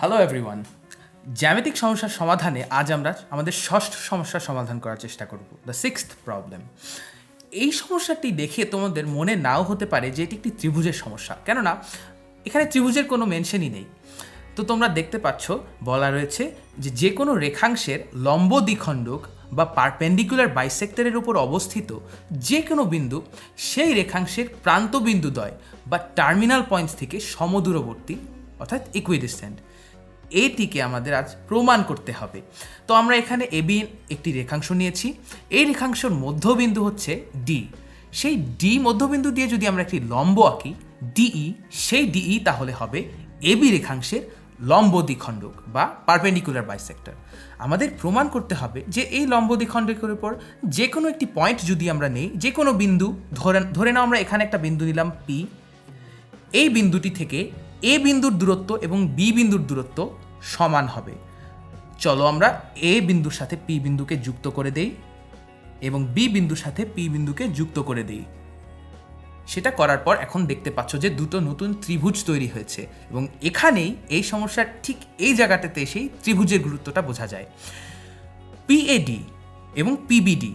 Hello everyone জ্যামিতিক সমস্যার সমাধানে আজ আমরা আমাদের ষষ্ঠ সমস্যার সমাধান করার চেষ্টা করব দ্য সিক্সথ প্রবলেম এই সমস্যাটি দেখে তোমাদের মনে নাও হতে পারে যে এটি একটি ত্রিভুজের সমস্যা। কেননা, এখানে ত্রিভুজের কোনো মেনশনই নেই। তো তোমরা দেখতে পাচ্ছ, বলা রয়েছে যে যে কোনো রেখাংশের লম্ব দ্বিখণ্ডক বা পারপেন্ডিকুলার বাইসেক্টরের উপর অবস্থিত যে কোনো বিন্দু সেই রেখাংশের প্রান্ত বিন্দুদ্বয় বা টার্মিনাল পয়েন্টস থেকে সমদূরবর্তী, অর্থাৎ ইকুইডিস্ট্যান্ট এটিকে আমাদের আজ প্রমাণ করতে হবে। তো আমরা এখানে এবি একটি রেখাংশ নিয়েছি। এই রেখাংশের মধ্যবিন্দু হচ্ছে ডি। সেই ডি মধ্যবিন্দু দিয়ে যদি আমরা একটি লম্ব আঁকি ডিই সেই ডিই তাহলে হবে এবি রেখাংশের লম্ব দ্বিখণ্ডক বা পারপেন্ডিকুলার বাইসেক্টর আমাদের প্রমাণ করতে হবে যে এই লম্ব দ্বিখণ্ডকের উপর যে কোনো একটি পয়েন্ট যদি আমরা নেই, যে কোনো বিন্দু ধরে ধরে নাও আমরা এখানে একটা বিন্দু নিলাম পি এই বিন্দুটি থেকে এ বিন্দুর দূরত্ব এবং বি বিন্দুর দূরত্ব সমান হবে। চলো আমরা এ বিন্দুর সাথে পি বিন্দুকে যুক্ত করে দেই এবং বি বিন্দুর সাথে পি বিন্দুকে যুক্ত করে দেই। সেটা করার পর এখন দেখতে পাচ্ছ যে দুটো নতুন ত্রিভুজ তৈরি হয়েছে এবং এখানেই এই সমস্যার ঠিক এই জায়গাটাতে এসেই ত্রিভুজের গুরুত্বটা বোঝা যায়। পিএডি এবং পিবিডি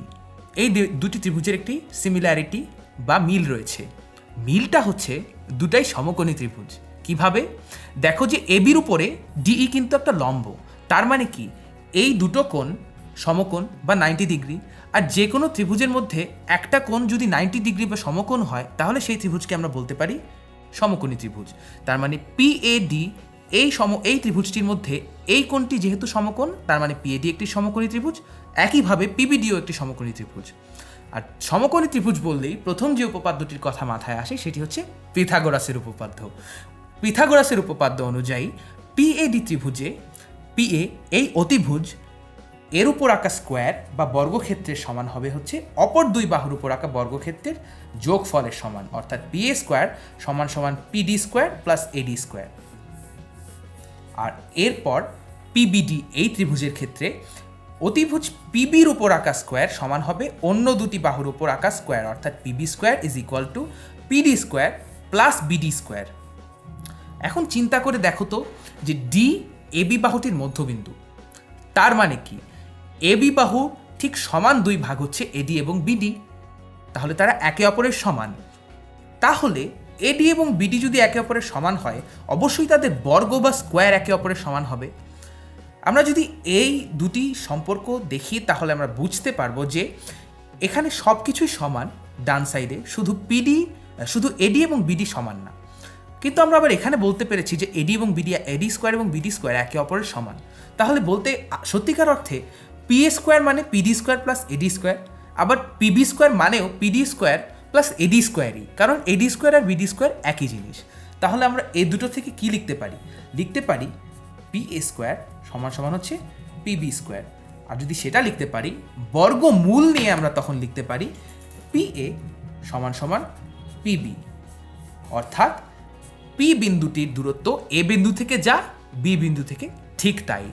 এই দুটি ত্রিভুজের একটি সিমিলারিটি বা মিল রয়েছে। মিলটা হচ্ছে দুটাই সমকোণী ত্রিভুজ। কীভাবে? দেখো যে এবির উপরে ডিই কিন্তু একটা লম্ব। তার মানে কি? এই দুটো কোণ সমকোণ বা নাইনটি ডিগ্রি আর যে কোনো ত্রিভুজের মধ্যে একটা কোণ যদি নাইনটি ডিগ্রি বা সমকোণ হয়, তাহলে সেই ত্রিভুজকে আমরা বলতে পারি সমকোণী ত্রিভুজ। তার মানে পিএডি এই সম, এই ত্রিভুজটির মধ্যে এই কোণটি যেহেতু সমকোণ, তার মানে পিএডি একটি সমকোণী ত্রিভুজ, একইভাবে পিবিডিও একটি সমকোণী ত্রিভুজ। আর সমকোণী ত্রিভুজ বললেই প্রথম যে উপপাদ্যটির কথা মাথায় আসে, সেটি হচ্ছে পিথাগোরাসের উপপাদ্য। পিথাগোরাসের উপপাদ্য অনুযায়ী পিএডি ত্রিভুজে পিএ এই অতিভুজ, এর উপর আঁকা স্কোয়ার বা বর্গক্ষেত্রের সমান হবে হচ্ছে অপর দুই বাহুর উপর আঁকা বর্গক্ষেত্রের যোগফলের সমান, অর্থাৎ পিএ স্কোয়ার সমান সমান PD square plus AD square. আর এরপর পিবিডি এই ত্রিভুজের ক্ষেত্রে অতিভুজ পিবির উপর আঁকা স্কোয়ার সমান হবে অন্য দুটি বাহুর উপর আঁকা স্কোয়ার, অর্থাৎ PB square is equal to PD square plus BD square. এখন চিন্তা করে দেখো তো যে ডি এবি বাহুটির মধ্যবিন্দু। তার মানে কি? এবি বাহু ঠিক সমান দুই ভাগ হচ্ছে এডি এবং বিডি তাহলে তারা একে অপরের সমান। তাহলে এডি এবং বিডি যদি একে অপরের সমান হয়, অবশ্যই তাদের বর্গ বা স্কোয়ার একে অপরের সমান হবে। আমরা যদি এই দুটি সম্পর্ক দেখি, তাহলে আমরা বুঝতে পারব যে এখানে সব কিছুই সমান, ডান সাইডে। শুধু পিডি শুধু এডি এবং বিডি সমান না। কিন্তু আমরা আবার এখানে বলতে পেরেছি যে এডি এবং বিডি এডি স্কোয়ার এবং বিডি স্কোয়ার একে অপরের সমান। তাহলে বলতে সত্যিকার অর্থে পি স্কোয়ার মানে PD square plus AD square আবার পিবি স্কোয়ার মানেও পিডি স্কোয়ার প্লাস এডি স্কোয়ারই কারণ এডি স্কোয়ার আর বিডি স্কোয়ার একই জিনিস। তাহলে আমরা এই দুটো থেকে কি লিখতে পারি? লিখতে পারি পি এ স্কোয়ার সমান সমান হচ্ছে পিবি স্কোয়ার আর যদি সেটা লিখতে পারি, বর্গমূল নিয়ে আমরা তখন লিখতে পারি পি এ সমান সমান পিবি অর্থাৎ পি বিন্দুটির দূরত্ব এ বিন্দু থেকে যা বি বিন্দু থেকে ঠিক তাই।